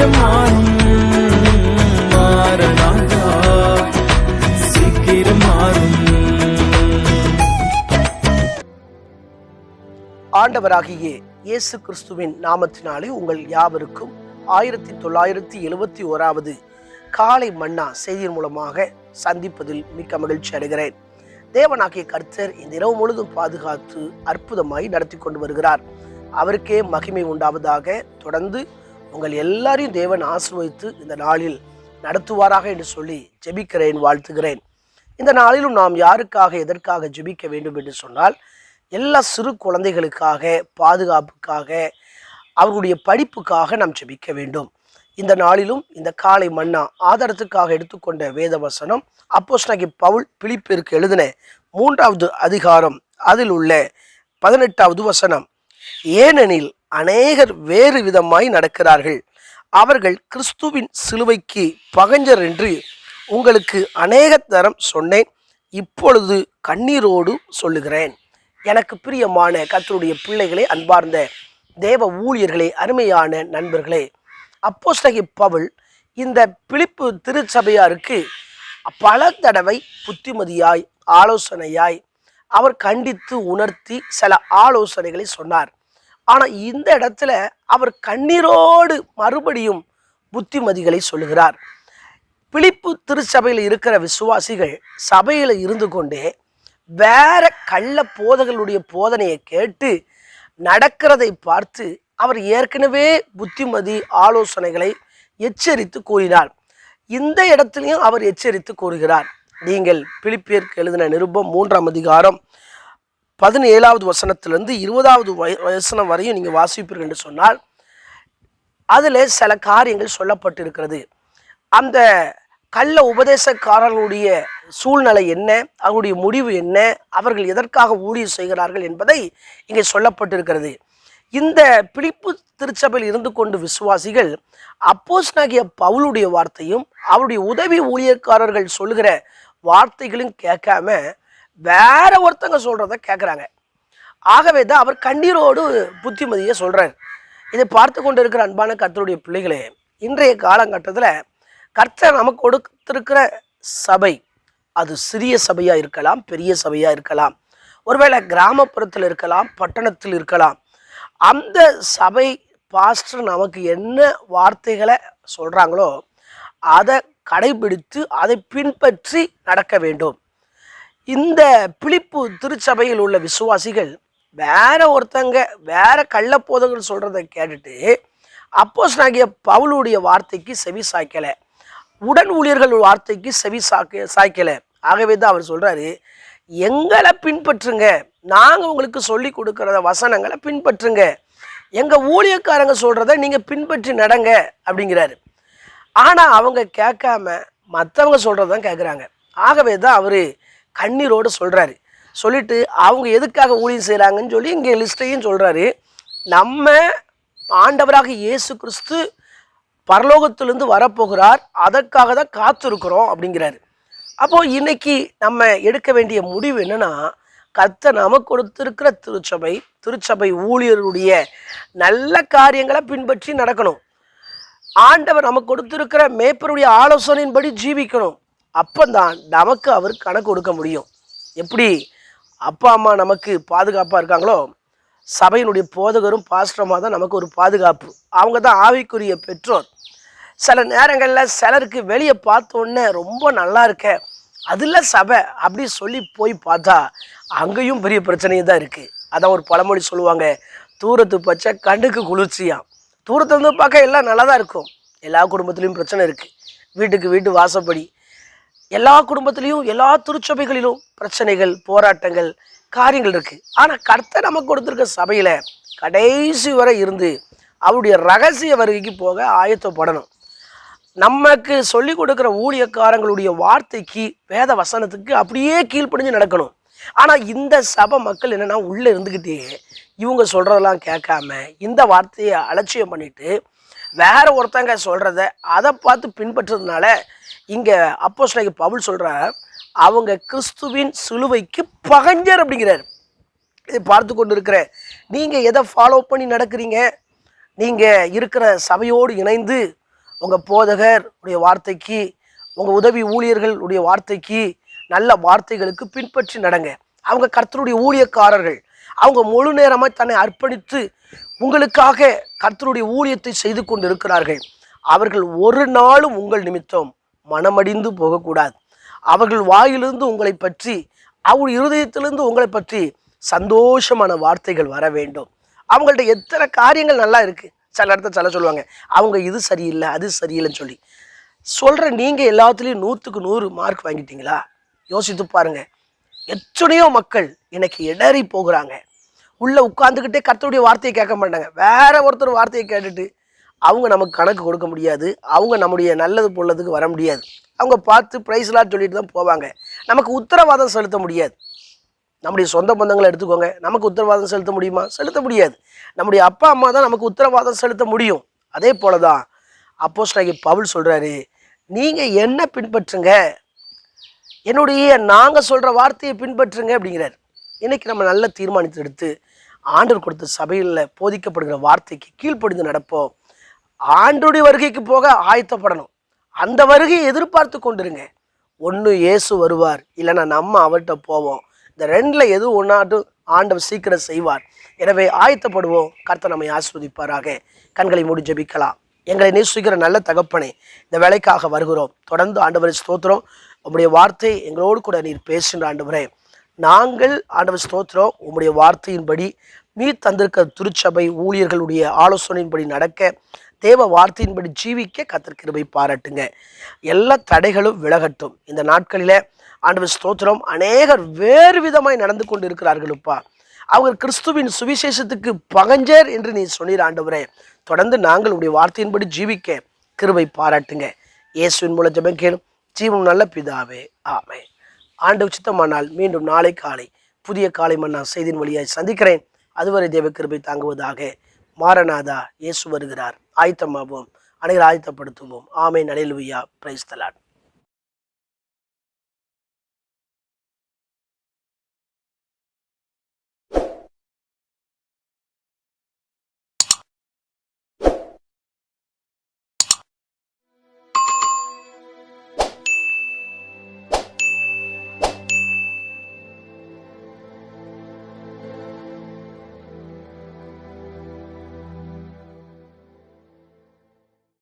சீக்கிரம் மாறும் சீக்கிரம் மாறும். ஆண்டவராகிய இயேசு கிறிஸ்துவின் நாமத்தினாலே உங்கள் யாவருக்கும் ஆயிரத்தி தொள்ளாயிரத்தி எழுபத்தி ஓராவது காலை மன்னா செய்தியின் மூலமாக சந்திப்பதில் மிக்க மகிழ்ச்சி அடைகிறேன். தேவனாகிய கர்த்தர் இந்த இரவு முழுதும் பாதுகாத்து அற்புதமாய் நடத்தி கொண்டு வருகிறார். அவருக்கே மகிமை உண்டாவதாக தொடர்ந்து உங்கள் எல்லாரையும் தேவன் ஆசிர்வதித்து இந்த நாளில் நடத்துவாராக என்று சொல்லி ஜெபிக்கிறேன் வாழ்த்துகிறேன். இந்த நாளிலும் நாம் யாருக்காக எதற்காக ஜெபிக்க வேண்டும் என்று சொன்னால் எல்லா சிறு குழந்தைகளுக்காக பாதுகாப்புக்காக அவர்களுடைய படிப்புக்காக நாம் ஜெபிக்க வேண்டும். இந்த நாளிலும் இந்த காலை மன்னா ஆதாரத்துக்காக எடுத்துக்கொண்ட வேத வசனம் அப்போஸ்தலனாகிய பவுல் பிலிப்பிற்கு எழுதின மூன்றாவது அதிகாரம் அதில் உள்ள பதினெட்டாவது வசனம். ஏனெனில் அநேகர் வேறு விதமாய் நடக்கிறார்கள். அவர்கள் கிறிஸ்துவின் சிலுவைக்கு பகஞ்சர் என்று உங்களுக்கு அநேக தரம் சொன்னேன். இப்பொழுது கண்ணீரோடு சொல்லுகிறேன். எனக்கு பிரியமான கத்தருடைய பிள்ளைகளே அன்பார்ந்த தேவ ஊழியர்களே அருமையான நண்பர்களே அப்போஸ்தலி பவுல் இந்த பிழிப்பு திருச்சபையாருக்கு பல தடவை புத்திமதியாய் ஆலோசனையாய் அவர் கண்டித்து உணர்த்தி சில ஆலோசனைகளை சொன்னார். ஆனால் இந்த இடத்துல அவர் கண்ணீரோடு மறுபடியும் புத்திமதிகளை சொல்லுகிறார். பிலிப்பு திருச்சபையில் இருக்கிற விசுவாசிகள் சபையில் இருந்து கொண்டே வேற கள்ள போதகளுடைய போதனையை கேட்டு நடக்கிறதை பார்த்து அவர் ஏற்கனவே புத்திமதி ஆலோசனைகளை எச்சரித்து கூறினார். இந்த இடத்துலையும் அவர் எச்சரித்து கூறுகிறார். நீங்கள் பிலிப்பியருக்கு எழுதின நிருபம் மூன்றாம் அதிகாரம் பதினேழாவது வசனத்திலிருந்து இருபதாவது வய- வசனம் வரையும் நீங்கள் வாசிப்பீர்கள் என்று சொன்னால் அதில் சில காரியங்கள் சொல்லப்பட்டிருக்கிறது. அந்த கள்ள உபதேசக்காரர்களுடைய சூழ்நிலை என்ன? அவருடைய முடிவு என்ன? அவர்கள் எதற்காக ஊழியர் செய்கிறார்கள் என்பதை இங்கே சொல்லப்பட்டிருக்கிறது. இந்த பிடிப்பு திருச்சபையில் இருந்து கொண்டு விசுவாசிகள் அப்போஸ் நாகிய பவுலுடைய வார்த்தையும் அவருடைய உதவி ஊழியர்காரர்கள் சொல்லுகிற வார்த்தைகளும் கேட்காம வேற ஒருத்தங்க சொல்றத கேட்குறாங்க ஆகவே தான் அவர் கண்ணீரோடு புத்திமதியை சொல்றார். இதை பார்த்து கொண்டு இருக்கிற அன்பான கர்த்தருடைய பிள்ளைகளே இன்றைய காலகட்டத்தில் கர்த்தர் நமக்கு கொடுத்திருக்கிற சபை அது சிறிய சபையா இருக்கலாம் பெரிய சபையா இருக்கலாம். ஒருவேளை கிராமப்புறத்தில் இருக்கலாம் பட்டணத்தில் இருக்கலாம். அந்த சபை பாஸ்டர் நமக்கு என்ன வார்த்தைகளை சொல்றாங்களோ அதை கடைபிடித்து அதை பின்பற்றி நடக்க வேண்டும். இந்த பிளிப்பு திருச்சபையில் உள்ள விசுவாசிகள் வேற ஒருத்தங்க வேற கள்ளப்போதங்கள் சொல்கிறத கேட்டுட்டு அப்போஸ் நாகிய பவுலுடைய வார்த்தைக்கு செவி சாய்க்கலை. உடன் ஊழியர்கள் வார்த்தைக்கு செவி சாக்க சாய்க்கலை. ஆகவே தான் அவர் சொல்கிறாரு எங்களை பின்பற்றுங்க. நாங்கள் உங்களுக்கு சொல்லி கொடுக்குறத வசனங்களை பின்பற்றுங்க. எங்கள் ஊழியக்காரங்க சொல்கிறத நீங்கள் பின்பற்றி நடங்க அப்படிங்கிறாரு. ஆனால் அவங்க கேட்காம மற்றவங்க சொல்கிறதான் கேட்குறாங்க ஆகவே தான் அவர் கண்ணீரோடு சொல்கிறாரு சொல்லிட்டு அவங்க எதுக்காக ஊழியம் செய்கிறாங்கன்னு சொல்லி இங்கே லிஸ்ட்டையும் சொல்கிறாரு நம்ம ஆண்டவராக இயேசு கிறிஸ்து பரலோகத்திலிருந்து வரப்போகிறார். அதற்காக தான் காத்திருக்கிறோம் அப்படிங்கிறாரு. அப்போது இன்னைக்கு நம்ம எடுக்க வேண்டிய முடிவு என்னன்னா கத்தை நமக்கு கொடுத்திருக்கிற திருச்சபை திருச்சபை ஊழியருடைய நல்ல காரியங்களை பின்பற்றி நடக்கணும். ஆண்டவர் நமக்கு கொடுத்திருக்கிற மேப்பருடைய ஆலோசனையின்படி ஜீவிக்கணும். அப்போந்தான் நமக்கு அவர் கணக்கு கொடுக்க முடியும். எப்படி? அப்பா அம்மா நமக்கு பாதுகாப்பாக இருக்காங்களோ? சபையினுடைய போதகரும் பாஸ்டரமாக தான் நமக்கு ஒரு பாதுகாப்பு. அவங்க தான் ஆவிக்குரிய பெற்றோர். சில நேரங்களில் சிலருக்கு வெளியே பார்த்தோன்னே ரொம்ப நல்லா இருக்க. அதில் சபை அப்படி சொல்லி போய் பார்த்தா அங்கேயும் பெரிய பிரச்சனையும் தான் இருக்குது அதான் ஒரு பழமொழி சொல்லுவாங்க தூரத்து பச்சை கண்ணுக்கு குளிர்ச்சியாம். தூரத்துலேருந்து பார்க்க எல்லாம் நல்லா தான் இருக்கும். எல்லா குடும்பத்துலேயும் பிரச்சனை இருக்குது வீட்டுக்கு வீட்டு வாசப்படி எல்லா குடும்பத்திலையும் எல்லா திருச்சபைகளிலும் பிரச்சனைகள் போராட்டங்கள் காரியங்கள் இருக்குது ஆனால் கர்த்தர் நமக்கு கொடுத்துருக்க சபையில் கடைசி வரை இருந்து அவருடைய ரகசிய வருகைக்கு போக ஆயத்தப்படணும் நமக்கு சொல்லி கொடுக்குற ஊழியக்காரங்களுடைய வார்த்தைக்கு வேத வசனத்துக்கு அப்படியே கீழ்ப்படிஞ்சு நடக்கணும். ஆனால் இந்த சபை மக்கள் என்னென்னா உள்ளே இருந்துக்கிட்டே இவங்க சொல்கிறதெல்லாம் கேட்காம இந்த வார்த்தையை அலட்சியம் பண்ணிவிட்டு வேற ஒருத்தங்க சொல்கிறத அதை பார்த்து பின்பற்றுறதுனால இங்க அப்போஸ்தலனாகிய பவுல் சொல்கிறார் அவங்க கிறிஸ்துவின் சிலுவைக்கு பகஞ்சர் அப்படிங்கிறார். இதை பார்த்து கொண்டு இருக்கிற நீங்கள் எதை ஃபாலோ பண்ணி நடக்கிறீங்க? நீங்கள் இருக்கிற சபையோடு இணைந்து உங்கள் போதகர் உடைய வார்த்தைக்கு உங்கள் உதவி ஊழியர்களுடைய வார்த்தைக்கு நல்ல வார்த்தைகளுக்கு பின்பற்றி நடங்க. அவங்க கர்த்தருடைய ஊழியக்காரர்கள் அவங்க முழு நேரமாக தன்னை அர்ப்பணித்து உங்களுக்காக கர்த்தருடைய ஊழியத்தை செய்து கொண்டு இருக்கிறார்கள் அவர்கள் ஒரு நாளும் உங்கள் நிமித்தம் மனமடிந்து போகக்கூடாது. அவர்கள் வாயிலிருந்து உங்களை பற்றி அவர் இருதயத்திலிருந்து உங்களை பற்றி சந்தோஷமான வார்த்தைகள் வர வேண்டும். அவங்கள்ட்ட எத்தனை காரியங்கள் நல்லா இருக்குது சில இடத்துல சில சொல்லுவாங்க அவங்க இது சரியில்லை அது சரியில்லைன்னு சொல்லி. சொல்கிற நீங்கள் எல்லாத்துலேயும் நூற்றுக்கு நூறு மார்க் வாங்கிட்டீங்களா? யோசித்து பாருங்கள் எத்தனையோ மக்கள் இன்னைக்கு இடறி போகிறாங்க. உள்ளே உட்காந்துக்கிட்டே கர்த்தருடைய வார்த்தையை கேட்க மாட்டாங்க. வேற ஒருத்தர் வார்த்தையை கேட்டுட்டு அவங்க நமக்கு கணக்கு கொடுக்க முடியாது. அவங்க நம்முடைய நல்லது பொல்லதுக்கு வர முடியாது. அவங்க பார்த்து ப்ரைஸ்லாம் சொல்லிட்டு தான் போவாங்க. நமக்கு உத்தரவாதம் செலுத்த முடியாது. நம்முடைய சொந்த பந்தங்களை எடுத்துக்கோங்க. நமக்கு உத்தரவாதம் செலுத்த முடியுமா? செலுத்த முடியாது. நம்முடைய அப்பா அம்மா தான் நமக்கு உத்தரவாதம் செலுத்த முடியும். அதே போல தான் அப்போஸ் பவுல் சொல்கிறாரு நீங்கள் என்ன பின்பற்றுங்க? என்னுடைய நாங்கள் சொல்கிற வார்த்தையை பின்பற்றுங்க அப்படிங்கிறார். இன்றைக்கி நம்ம நல்ல தீர்மானத்தை எடுத்து ஆண்டர் கொடுத்த சபையில் போதிக்கப்படுகிற வார்த்தைக்கு கீழ்ப்படிந்து நடப்போம். ஆண்டுடைய வருகைக்கு போக ஆயத்தப்படணும். அந்த வருகையை எதிர்பார்த்து கொண்டிருங்க. ஒன்று இயேசு வருவார் இல்லைன்னா நம்ம அவர்கிட்ட போவோம். இந்த ரெண்டில் எது ஒன்றாட்டும் ஆண்டவர் சீக்கிரம் செய்வார். எனவே ஆயத்தப்படுவோம். கர்த்தர் நம்மை ஆஸ்வதிப்பாராக. கண்களை மூடி ஜெபிக்கலாம். எங்களை நேசிக்கிற நல்ல தகப்பனே இந்த வேலைக்காக வருகிறோம். தொடர்ந்து ஆண்டவரை ஸ்தோத்திரம். உங்களுடைய வார்த்தை எங்களோடு கூட நீர் பேசுகிற ஆண்டவரே. நாங்கள் ஆண்டவர் ஸ்தோத்திரம். உங்களுடைய வார்த்தையின்படி நீர் தந்திருக்க திருச்சபை ஊழியர்களுடைய ஆலோசனையின்படி நடக்க தேவ வார்த்தையின்படி ஜீவிக்க கத்தர் பாராட்டுங்க. எல்லா தடைகளும் விலகட்டும். இந்த நாட்களில் ஆண்டவர் ஸ்தோத்திரம். அநேகர் வேறு விதமாய் நடந்து கொண்டு இருக்கிறார்களுப்பா அவங்க கிறிஸ்துவின் சுவிசேஷத்துக்கு பகஞ்சர் என்று நீ சொன்னீர் ஆண்டவரே. தொடர்ந்து நாங்கள் உடைய வார்த்தையின்படி ஜீவிக்க கிருபை பாராட்டுங்க. இயேசுவின் மூலம் ஜெபம் கேளும். ஜீவன் நல்ல பிதாவே. ஆமே ஆண்டு உச்சித்தமானால் மீண்டும் நாளை காலை புதிய காலை மன்னா செய்தியின் வழியாய் சந்திக்கிறேன். அதுவரை தேவ கிருபை தாங்குவதாக மாரநாதா இயேசு வருகிறார். ஆயத்தமாவோம். அனைவரும் ஆயத்தப்படுத்துவோம். ஆமை நலைலுவியா பிரைஸ்தலான்